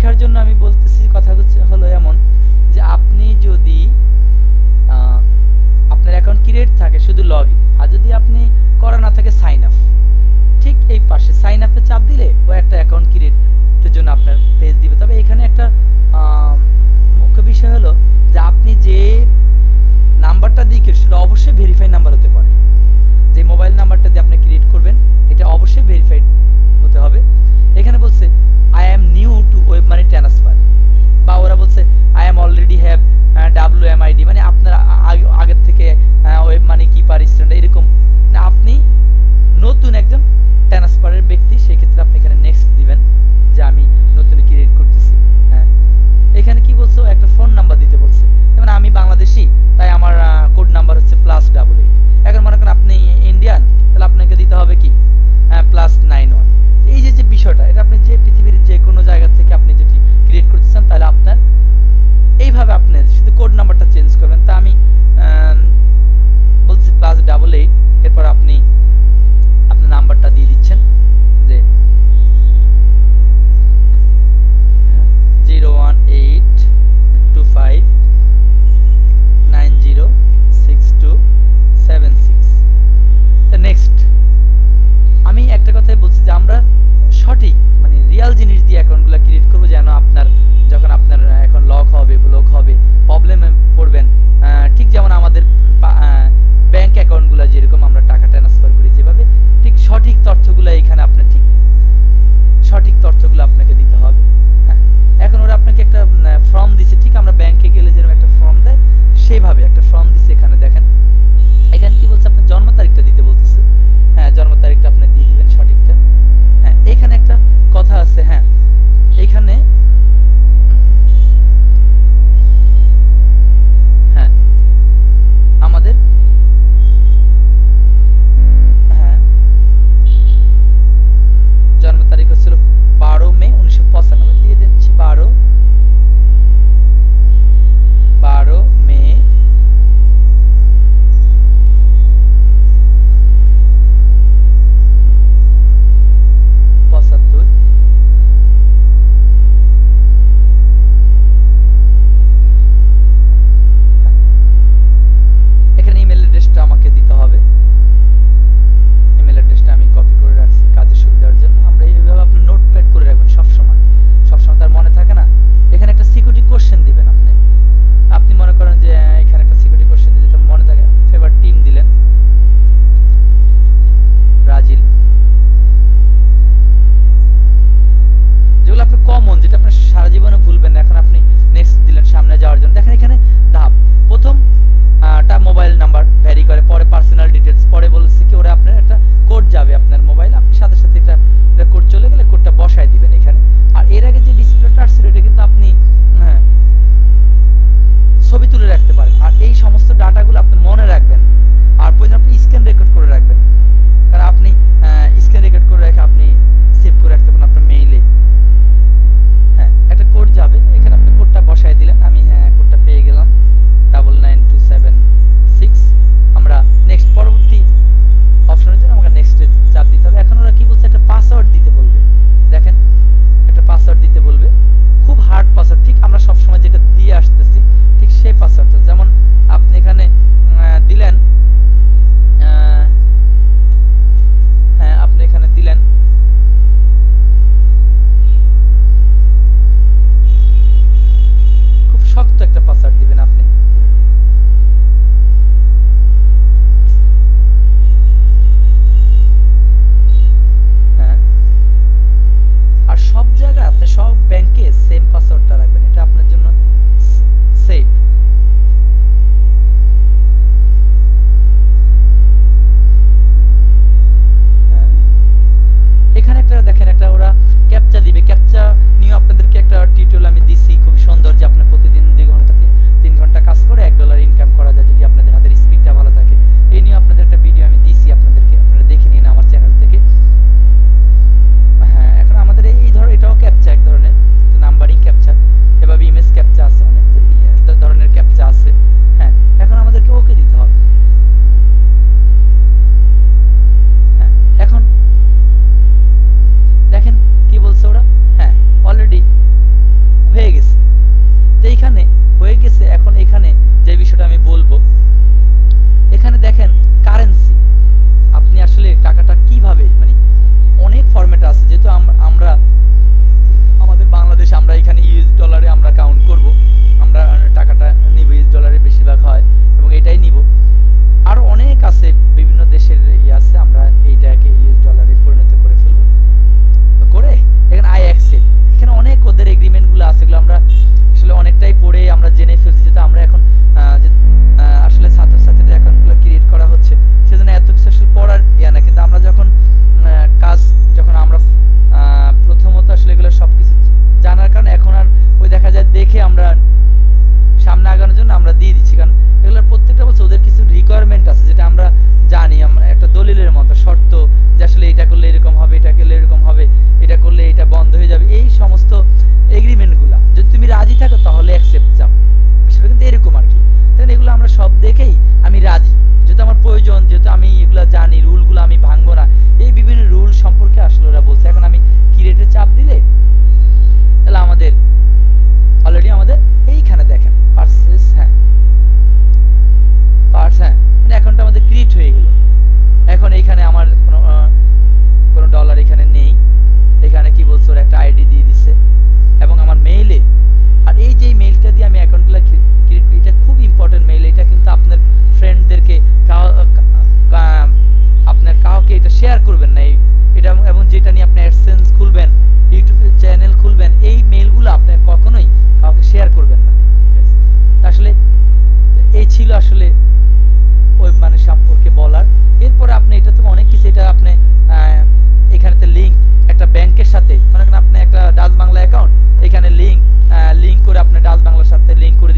শেখার জন্য আমি বলতেছি কথা হলো এমন যে আপনি যদি আপনার অ্যাকাউন্ট ক্রিয়েট থাকে শুধু লগ ইন আর যদি আপনি করা না থাকে সাইন আপ ঠিক এই পাশে সাইন আপে চাপ ডাবল এইট ছিল আসলে ওই মানে সম্পর্কে বলার। এরপরে আপনি এটা তো অনেক কিছু, এটা আপনি এখানেতে লিঙ্ক একটা ব্যাংকের সাথে, মনে আপনি একটা ডাচ বাংলা অ্যাকাউন্ট এখানে লিঙ্ক লিঙ্ক করে আপনি ডাচ বাংলার সাথে লিঙ্ক করে